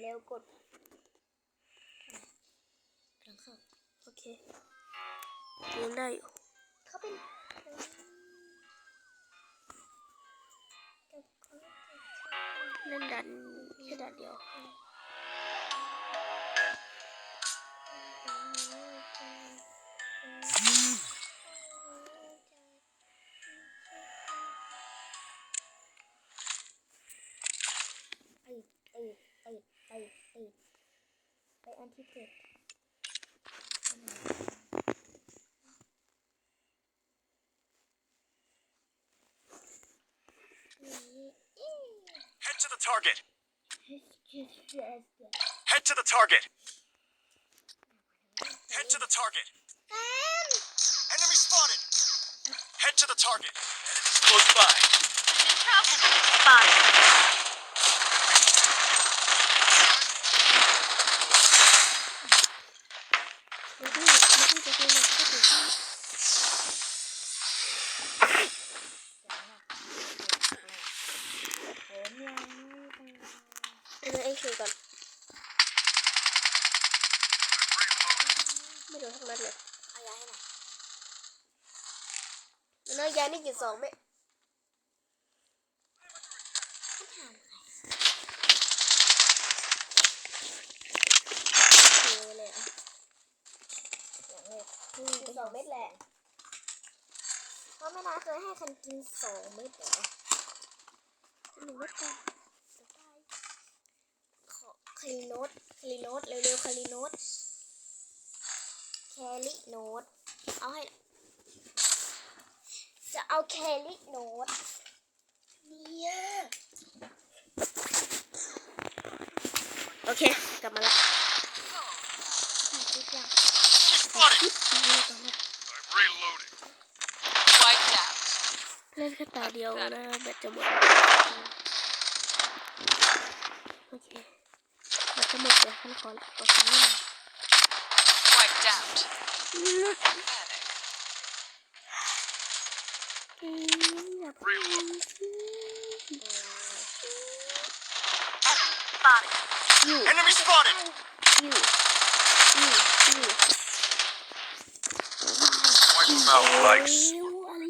เร็วกดกำลังเข้าโอเคยังได้อยู่เขาเป็นเล่นดันแค่ดันเดียว ไปอันที่เกิดนี่ Head to the target. เอ๊ะ Head to the target. Head to the target. แอน Enemy spotted. Head to the target. Enemies close by. Spot. ไม่ได้ไม่ได้จะเล่นอะไรก็ถือว่า ผมยังไม่ตาย เล่นเอ็กซ์ก่อนไม่โดนทั้งนั้นเลย เอายาให้หน่อย มั น้อยยานี่กี่สองไหมเมใครเอย่างเลยอืมสองเม็ดแหละเพราะแม่นาเคยให้คันกินสองเม็ดเหรอหนึ่งเม็ดก่อนขอคลีโนตคลีโนตเร็วๆคลีโนตแคลิโนตเอาให้ จะเอาแคลิโนตเนี่ยโอเค กลับมาละทุกอย่าง Spotted. คิดดีเลยตอนนี้ I'm reloading. Wiped out. เล่นแค่ตาเดียวนะแบตจะหมด โอเคแบตจะหมดเดี๋ยวฉันขอขอฟังนิดหน่อย Wiped out. Panic. อืมอย่าพูด Reload. อยู่ Enemy spotted. อยู่อยู่อยู่ Wipe them out like เร็ s- วอะไร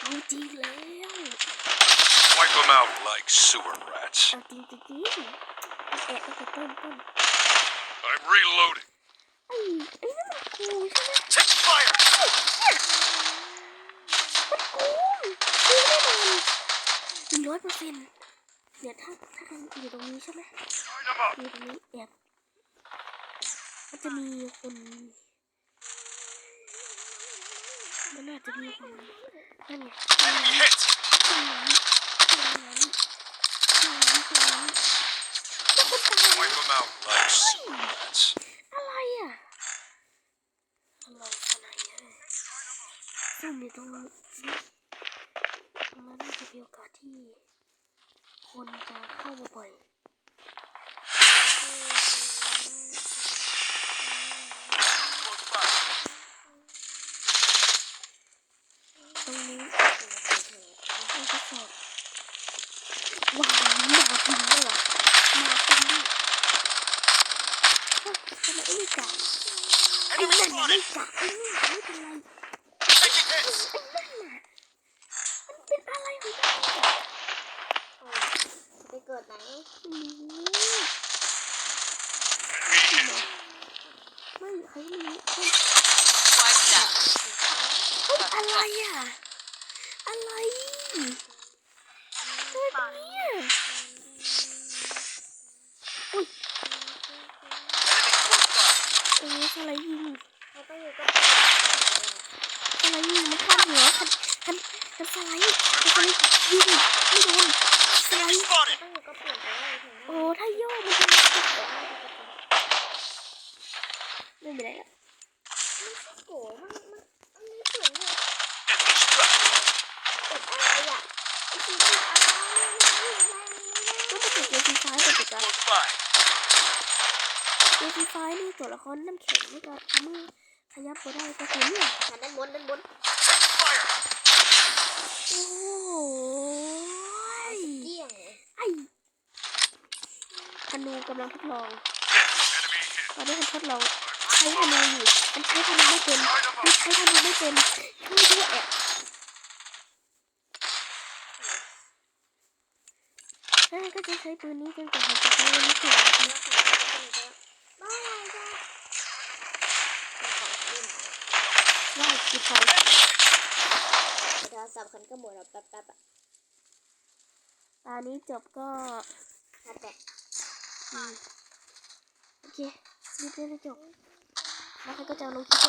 เอาจริงแล้ว Wipe them out like sewer rats. เอาจริงจริงๆแอบตั้งแต่ต้นต้น I'm reloading. ไอ้ไอ้นั่นมันกูใช่ไหม Take fire. มันกูกูแน่นอนหนึ่งร้อยเปอร์เซ็นต์เดี๋ยวถ้าถ้าใครอยู่ตรงนี้ใช่ไหม Line them up. อยู่ตรงนี้แอบมันจะมีคน มันน่าจะมีคน นั่นไงตรงนั้น Enemy hit. ตรงนั้นตรงนั้นตรงนั้นตรงนั้นแล้วคนตาย Wipe them out like sewer rats. อะไรอะอะไรขนาดนี้ซุ่มอยู่ตรงนี้ตรงนั้นน่าจะมีโอกาสที่คนจะเข้ามาบ่อย Close by. ตรงนี้ต้องทดสอบว้าวมาจริงด้วยเหรอมาจริงด้วยเฮ้ยทำ ไมไอ้นี่กะไอ้ Enemy นั่นน่ะไม่ spotted. กะไอ้นี่ไม่เป็นไร Taking hits. ไอ้นั่นน่ะมันเป็นอะไรของมันเนี่ย โอ้ไปเกิดไหน อืม Enemy hit. ไม่ใครไม่รู้เฮ้ย Wiped out. เฮ้ยอะไรอะ อะไรทำไมเป็นเนี่ยอุ้ย Enemy close by. เอะไรยิงเขาต้องอยู่กับสไลด์ยิงมันข้ามหัวคันคันคันสไลด์คันสไลด์ยิงไม่โดนสไลด์ต้องอยู่กับเปลี่ยนไปเลยโอ้ถ้าโยกมันจะไม่ติดเหรอไม่เป็นไรละมันไม่โกมันมันมันไม่เปลี่ยนเลยติดอะไรอะไอ้ที่ติดอะไรมันไม่แรงเลยก็มาติดเกมฟรีไฟล์ปกติ อะ Close by. เดซีไฟนี่ตัวละครน้ำแข็งนี่ก็ทำให้ขยับก็ได้ก็คือเนี่ยหันด้านบนด้านบน Fire! โอ้ยเกี้ยงเลยไอ้ธนูกำลังทดลอง Enemy hit. ตอนนี้มันทดลองใช้ธนูอยู่มันใช้ธนูไม่เป็นมันใช้ธนูไม่เป็นช่วยด้วยแอะเอ้ยก็จะใช้ปืนนี้จนกว่ามันจะใช้ไม่ถึง แล้วเขาจะเป็นก็ไม่จ้ะแล้วของเล่นว่าคือไฟโทรศัพท์คันก็หมดแล้วแป๊บแป๊บๆอะตานี้จบก็หัดแตะอืมโอเครีบเล่นให้จบแล้วเขาก็จะลงคลิป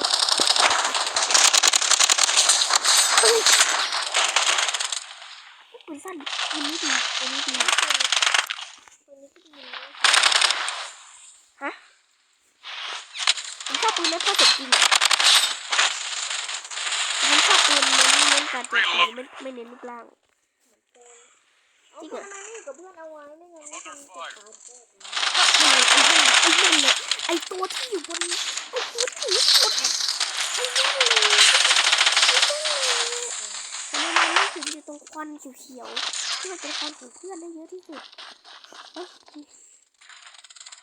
ปืนสั้นปืนนี้ดีปืนนี้ดี ตัวนี้ก็ดีนะ ฮะผมชอบ ปืนนั้นเพราะสมจริงอะผมชอบปืนเน้นเน้นการโจมตีไม่ไม่เน้นรูปร่างจริงเหรอทำไมไม่กับเพื่อนเอาไว้ไม่งั้นไม่ทำจตายเจ็บนะไอ้นั่นไอ้นั่นไอ้นั่นเลยไอ้ตัวที่อยู่บนไอ้ตัวที่อยู่บนไอ้นั่นเลยไอ้นั่นเลยทำไมมันถึงอยู่ตรงควันเขียวๆที่มันเป็นควันของเพื่อนได้เยอะที่สุดเอ้ย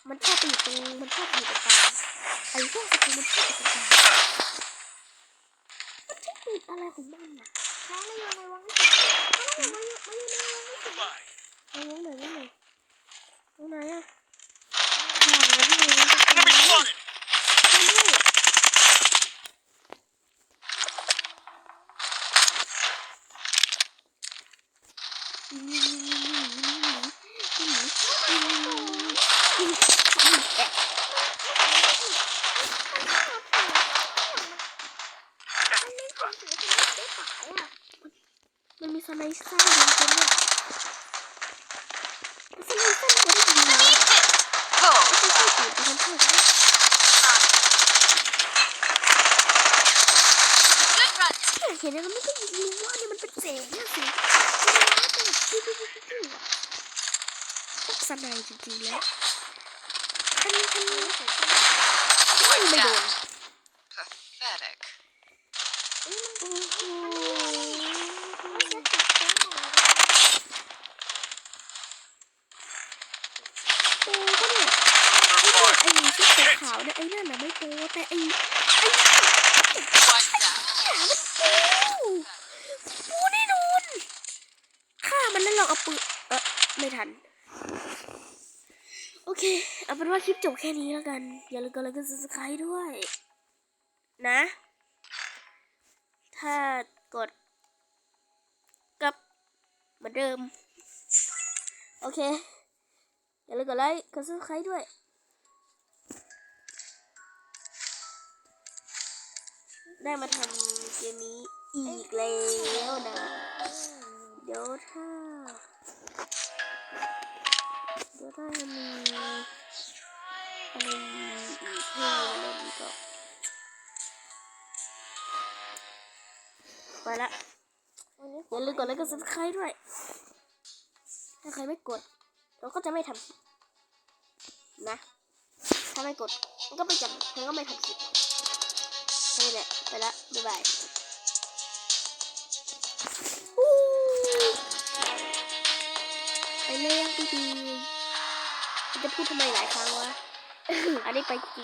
มันชอบไปอยู่ตรงมันชอบอยู่ตรงกลางไอ้พวกสกิลมันชอบอยู่ตรงกลางมันจะติดอะไรของมันอะช้างไม่อยู่ในวังให้ถึงเอามาอยู่มาอยู่ในวังให้ถึง Bye. เอาไว้ไหนไว้ไหนตรงไหนอะข้างหลังแล้วที่ไหนมันจะ Enemy เป็น spotted! ไม่ได้มันมีสไนซ์สั้นยิงคนเนี่ยสไนซ์สั้นก็ได้ยิงนะ Oh, ไม่ใช่ปืนแต่มันชอบ good run. เห็นแล้วมันก็ยิงรู้ว่าเนี่ยมันเป็น แสงเนี่ยสิสไนด์จริงๆแล้วอันนี้อันนี้ไม่ Wiped โดน out. Pathetic. โอ้โห จะจับแก้มหน่อย โตก็เนี่ยไอ้เนี่ยไอ้ชุด ขาวเนี่ยไอ้นั่นน่ะไม่โตแต่ไอ้ไอ้ Wiped out. ขามันโตปูนี่นูนฆ่ามันแล้วลองเอาปืนเออไม่ทัน โอเค เอาเป็นว่าคลิปจบแค่นี้แล้วกัน อย่าลืมกดไลค์กด subscribe ด้วย นะ ถ้ากดกับเหมือนเดิม โอเค อย่าลืมกดไลค์กด subscribe ด้วย ได้มาทำเกมนี้อีกแล้วนะ เดี๋ยวถ้า เดี๋ยวถ้ามีอะไรอีกให้เล่นก็ไปละอย่าลืมกดไลค์กด subscribe ด้วย ถ้าใครไม่กด เราก็จะไม่ทำนะ ถ้าไม่กด มันก็ไม่จำมันก็ไม่ทำคลิป นี้แหละ ไปละ บ๊ายบายอู้ไปเลยยังดีๆจะพูดทำไมหลายครั้งวะ อันนี้ไปจริง